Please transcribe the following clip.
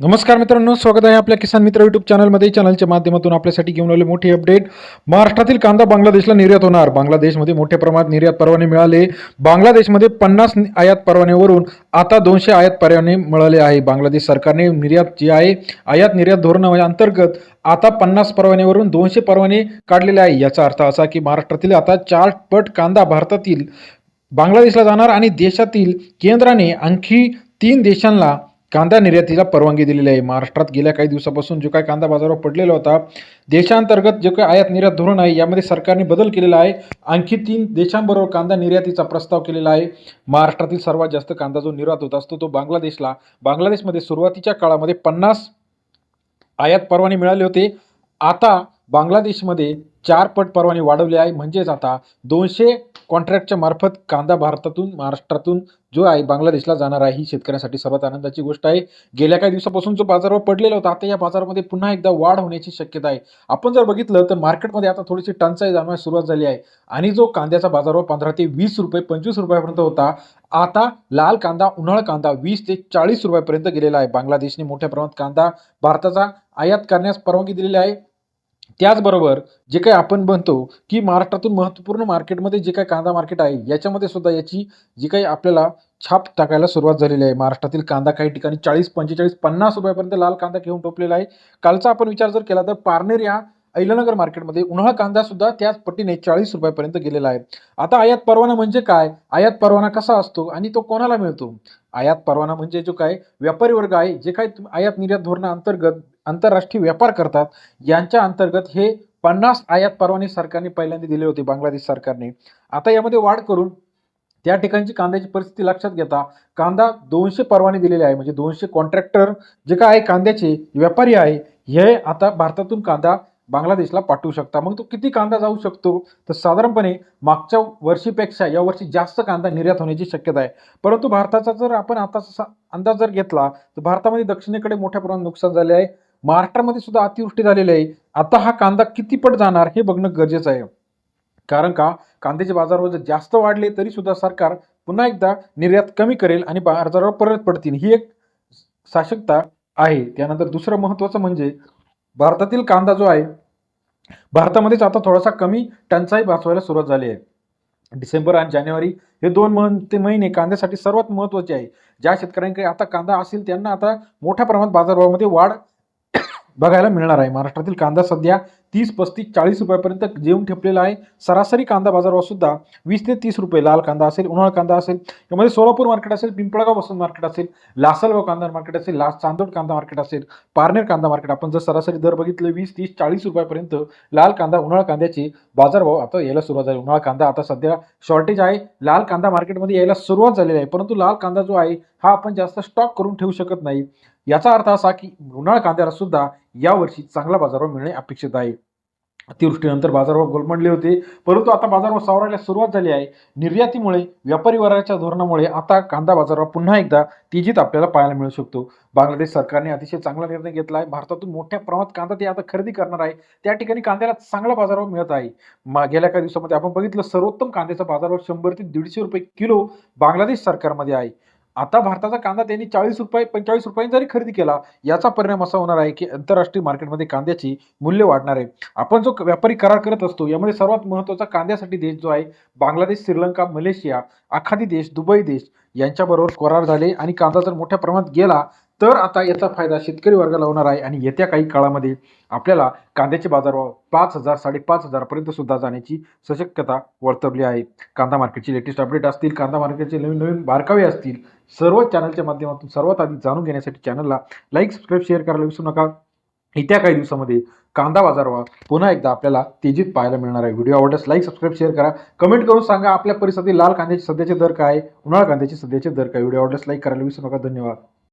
नमस्कार मित्रांनो स्वागत आहे आपल्या किसान मित्र युट्यूब चॅनलमध्ये चॅनलच्या माध्यमातून आपल्यासाठी घेऊन आले मोठी अपडेट महाराष्ट्रातील कांदा बांगलादेशला निर्यात होणार. बांगलादेशमध्ये मोठ्या प्रमाणात निर्यात परवाने मिळाले. बांगलादेशमध्ये पन्नास आयात परवान्यावरून आता दोनशे आयात परवाने मिळाले आहे. बांगलादेश सरकारने निर्यात जी आहे आयात निर्यात धोरणाअंतर्गत म्हणजे आता पन्नास परवान्यावरून दोनशे परवाने काढलेले आहे. याचा अर्थ असा की महाराष्ट्रातील आता चार पट कांदा भारतातील बांगलादेशला जाणार आणि देशातील केंद्राने आणखी तीन देशांना कांदा निर्यातीला परवानगी दिलेली आहे. महाराष्ट्रात गेल्या काही दिवसापासून जो काय कांदा बाजारावर पडलेला होता देशांतर्गत जे काही आयात निर्यात धोरण आहे यामध्ये सरकारने बदल केलेला आहे. आणखी तीन देशांबरोबर कांदा निर्यातीचा प्रस्ताव केलेला आहे. महाराष्ट्रातील सर्वात जास्त कांदा जो निर्यात होत असतो तो बांगलादेशला. बांगलादेशमध्ये सुरुवातीच्या काळामध्ये पन्नास आयात परवाने मिळाले होते. आता बांगलादेशमध्ये चार पट परवाने वाढवले आहे. म्हणजेच आता दोनशे कॉन्ट्रॅक्टच्या मार्फत कांदा भारतातून महाराष्ट्रातून जो आहे बांगलादेशला जाणार आहे. ही शेतकऱ्यांसाठी सर्वात आनंदाची गोष्ट आहे. गेल्या काही दिवसापासून जो बाजारावर पडलेला होता आता या बाजारामध्ये पुन्हा एकदा वाढ होण्याची शक्यता आहे. आपण जर बघितलं तर मार्केटमध्ये आता थोडीशी टंचाई जाणवायला सुरुवात झाली आहे. आणि जो कांद्याचा बाजारावर पंधरा ते वीस रुपये पंचवीस रुपयापर्यंत होता आता लाल कांदा उन्हाळ कांदा वीस ते चाळीस रुपयापर्यंत गेलेला आहे. बांगलादेशने मोठ्या प्रमाणात कांदा भारताचा आयात करण्यास परवानगी दिलेली आहे. त्याचबरोबर जे काही आपण म्हणतो की महाराष्ट्रातून महत्त्वपूर्ण मार्केटमध्ये जे काही कांदा मार्केट आहे याच्यामध्ये सुद्धा याची जी काही आपल्याला छाप टाकायला सुरुवात झालेली आहे. महाराष्ट्रातील कांदा काही ठिकाणी चाळीस पंचेचाळीस पन्नास रुपयापर्यंत लाल कांदा घेऊन टोपलेला आहे. कालचा आपण विचार जर केला तर पारनेर या ऐलनगर मार्केटमध्ये उन्हाळा कांदा सुद्धा त्याच पटीने चाळीस रुपयापर्यंत गेलेला आहे. आता आयात परवाना म्हणजे काय? आयात परवाना कसा असतो आणि तो कोणाला मिळतो? आयात परवाना म्हणजे जो काय व्यापारी वर्ग आहे जे काही आयात निर्यात धोरणाअंतर्गत आंतरराष्ट्रीय व्यापार करतात यांच्या अंतर्गत हे पन्नास आयात परवाने सरकारने पहिल्यांदा दिले होते बांगलादेश सरकारने. आता यामध्ये वाढ करून त्या ठिकाणची कांद्याची परिस्थिती लक्षात घेता कांदा दोनशे परवाने दिलेले आहे. म्हणजे दोनशे कॉन्ट्रॅक्टर जे काय आहे कांद्याचे व्यापारी आहे हे आता भारतातून कांदा बांगलादेशला पाठवू शकता. मग तो किती कांदा जाऊ शकतो? तर साधारणपणे मागच्या वर्षीपेक्षा या वर्षी जास्त कांदा निर्यात होण्याची शक्यता आहे. परंतु भारताचा जर आपण आता अंदाज जर घेतला तर भारतामध्ये दक्षिणेकडे मोठ्या प्रमाणात नुकसान झाले आहे. महाराष्ट्रामध्ये सुद्धा अतिवृष्टी झालेली आहे. आता हा कांदा किती पट जाणार हे बघणं गरजेचं आहे. कारण का? कांद्याचे बाजारवर जर जास्त वाढले तरी सुद्धा सरकार पुन्हा एकदा निर्यात कमी करेल आणि बाजारावर परत पडतील. ही एक साशकता आहे. त्यानंतर दुसरं महत्त्वाचं म्हणजे भारतातील कांदा जो आहे भारतामध्येच आता थोडासा कमी टंचाई भासवायला सुरुवात झाली आहे. डिसेंबर आणि जानेवारी हे दोन ते महिने कांद्यासाठी सर्वात महत्त्वाचे आहे. ज्या शेतकऱ्यांकडे आता कांदा असेल त्यांना आता मोठ्या प्रमाणात बाजारभावामध्ये वाढ बघायला मिळणार आहे. महाराष्ट्रातील कांदा सध्या तीस पस्तीस चाळीस रुपयापर्यंत जेवून ठेपलेला आहे. सरासरी कांदा बाजारभाव सुद्धा वीस ते तीस रुपये. लाल कांदा असेल उन्हाळा कांदा असेल यामध्ये सोलापूर मार्केट असेल पिंपळगाव वसंत मार्केट असेल लासलगाव कांदा मार्केट असेल लास चांदोड कांदा मार्केट असेल पारनेर कांदा मार्केट. आपण जर सरासरी दर बघितले वीस तीस चाळीस रुपयापर्यंत लाल कांदा उन्हाळ कांद्याचे बाजारभाव आता यायला सुरुवात झाली. उन्हाळा कांदा आता सध्या शॉर्टेज आहे. लाल कांदा मार्केटमध्ये यायला सुरुवात झालेली आहे. परंतु लाल कांदा जो आहे हा आपण जास्त स्टॉक करून ठेवू शकत नाही. याचा अर्थ असा की उन्हाळा कांद्याला सुद्धा यावर्षी चांगला बाजारभाव मिळणे अपेक्षित आहे. अतिवृष्टीनंतर बाजारभाव गोलमडले होते. परंतु आता बाजारभाव सावरायला सुरुवात झाली आहे. निर्यातीमुळे व्यापारी वर्गाच्या धोरणामुळे आता कांदा बाजारभाव पुन्हा एकदा तेजीत आपल्याला पाहायला मिळू शकतो. बांगलादेश सरकारने अतिशय चांगला निर्णय घेतला आहे. भारतातून मोठ्या प्रमाणात कांदा ते आता खरेदी करणार आहे. त्या ठिकाणी कांद्याला चांगला बाजारभाव मिळत आहे. मा गेल्या काही दिवसामध्ये आपण बघितलं सर्वोत्तम कांद्याचा बाजारभाव शंभर ते दीडशे रुपये किलो बांगलादेश सरकारमध्ये आहे. आता भारताचा कांदा त्यांनी चाळीस रुपये पंचेचाळीस रुपयांनी जरी खरेदी केला याचा परिणाम असा होणार आहे की आंतरराष्ट्रीय मार्केटमध्ये कांद्याची मूल्य वाढणार आहे. आपण जो व्यापारी करार करत असतो यामध्ये सर्वात महत्त्वाचा कांद्यासाठी देश जो आहे बांगलादेश श्रीलंका मलेशिया आखादी देश दुबई देश यांच्याबरोबर करार झाले आणि कांदा जर मोठ्या प्रमाणात गेला तर आता याचा फायदा शेतकरी वर्गाला होणार आहे आणि येत्या काही काळामध्ये आपल्याला कांद्याचे बाजारभाव पाच हजार साडेपाच हजारपर्यंत सुद्धा जाण्याची सशक्यता वर्तवली आहे. कांदा मार्केटची लेटेस्ट अपडेट असतील कांदा मार्केटचे नवीन नवीन बारकावे असतील सर्व चॅनलच्या माध्यमातून सर्वात आधी जाणून घेण्यासाठी चॅनलला लाईक सबस्क्राईब शेअर करायला विसरू नका. येत्या काही दिवसामध्ये कांदा बाजारभाव पुन्हा एकदा आपल्याला तेजीत पाहायला मिळणार आहे. व्हिडिओ आवडल्यास लाईक सबस्क्राईब शेअर करा. कमेंट करून सांगा आपल्या परिसरातील लाल कांद्याचे सध्याचे दर काय उन्हाळा कांद्याचे सध्याचे दर काय व्हिडिओ आवडल्यास लाईक करायला विसरू नका. धन्यवाद.